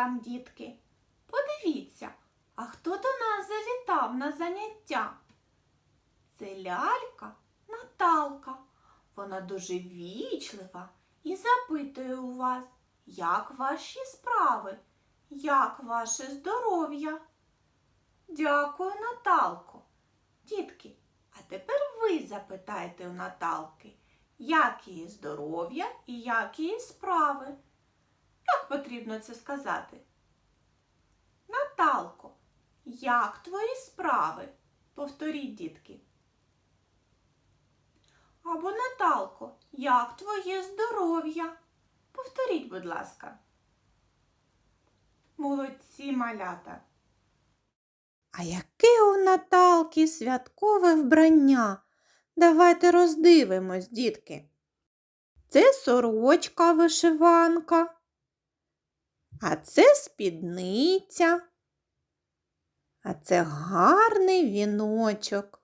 Вам, дітки. Подивіться, а хто до нас завітав на заняття? Це лялька Наталка. Вона дуже вічлива і запитує у вас, як ваші справи, як ваше здоров'я. Дякую, Наталко. Дітки, а тепер ви запитайте у Наталки, як її здоров'я і як її справи. Як потрібно це сказати? Наталко, як твої справи? Повторіть, дітки. Або Наталко, як твоє здоров'я? Повторіть, будь ласка. Молодці малята. А яке у Наталки святкове вбрання? Давайте роздивимось, дітки. Це сорочка вишиванка. А це спідниця. А це гарний віночок.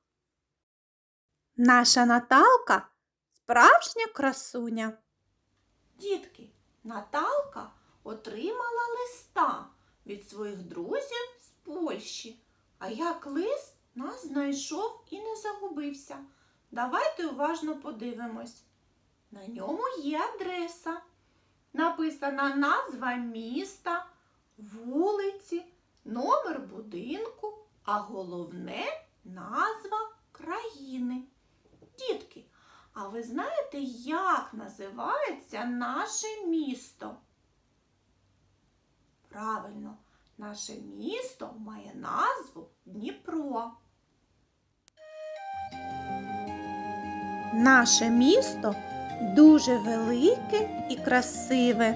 Наша Наталка справжня красуня. Дітки, Наталка отримала листа від своїх друзів з Польщі. А як лист нас знайшов і не загубився. Давайте уважно подивимось. На ньому є адреса. Написана назва міста, вулиці, номер будинку, а головне назва країни. Дітки, а ви знаєте, як називається наше місто? Правильно, наше місто має назву Дніпро. Наше місто дуже велике і красиве.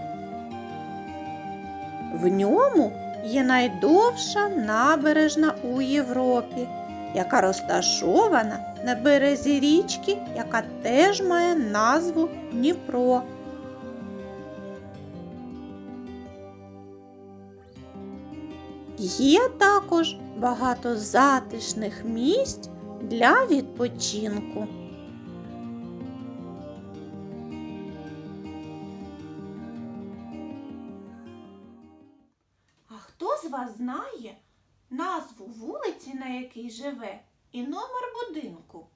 В ньому є найдовша набережна у Європі, яка розташована на березі річки, яка теж має назву Дніпро. Є також багато затишних місць для відпочинку. З вас знає назву вулиці, на якій живе, і номер будинку?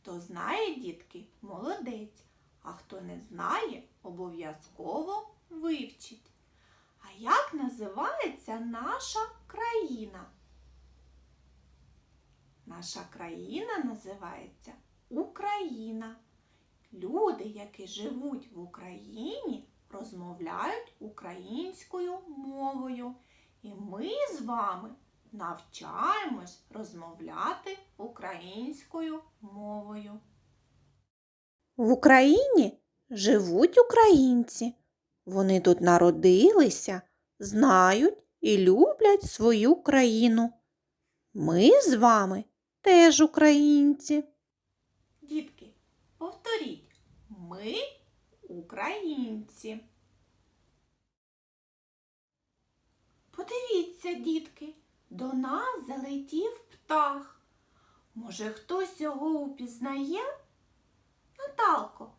Хто знає, дітки, молодець, а хто не знає, обов'язково вивчить. А як називається наша країна? Наша країна називається Україна. Люди, які живуть в Україні, розмовляють українською мовою. І ми з вами навчаємось розмовляти українською мовою. В Україні живуть українці. Вони тут народилися, знають і люблять свою країну. Ми з вами теж українці. Дітки, повторіть, ми українці. Подивіться, дітки, до нас залетів птах. Може, хтось його упізнає? Наталко,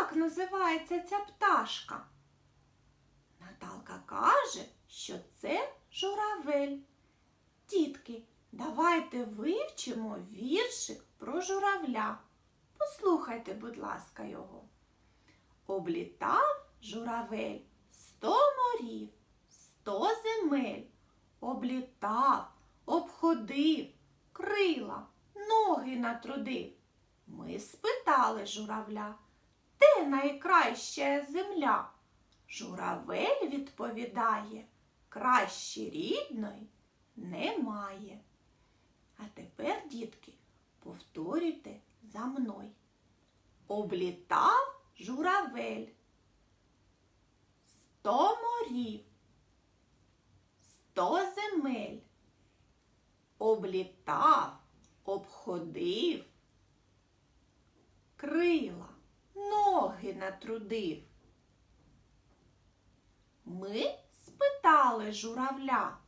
як називається ця пташка? Наталка каже, що це журавель. Дітки, давайте вивчимо віршик про журавля. Послухайте, будь ласка, його. Облітав журавель сто морів, сто земель, облітав, обходив, крила, ноги натрудив. Ми спитали журавля, де найкраща земля? Журавель відповідає, краще рідної немає. А тепер, дітки, повторюйте за мною. Облітав журавель. Сто морів, сто земель. Облітав, обходив, крила, ноги натрудив. Ми спитали журавля,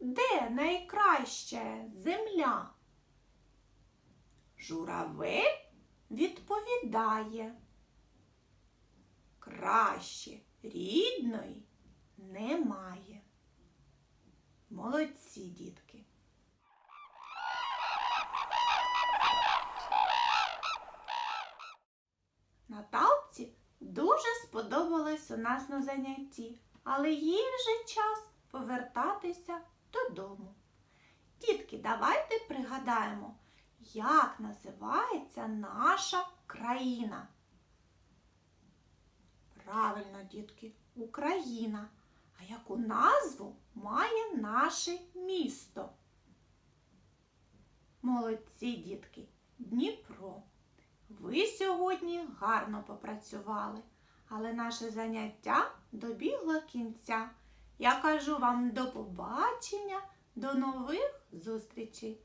де найкраща земля? Журавель відповідає. краще рідної немає. Молодці, дітки. Наталці дуже сподобалось у нас на занятті, але їй вже час повертатися додому. Дітки, давайте пригадаємо, як називається наша країна. Правильно, дітки, Україна. А яку назву має наше місто? Молодці, дітки, Дніпро. Ви сьогодні гарно попрацювали, але наше заняття добігло кінця. Я кажу вам до побачення, до нових зустрічей!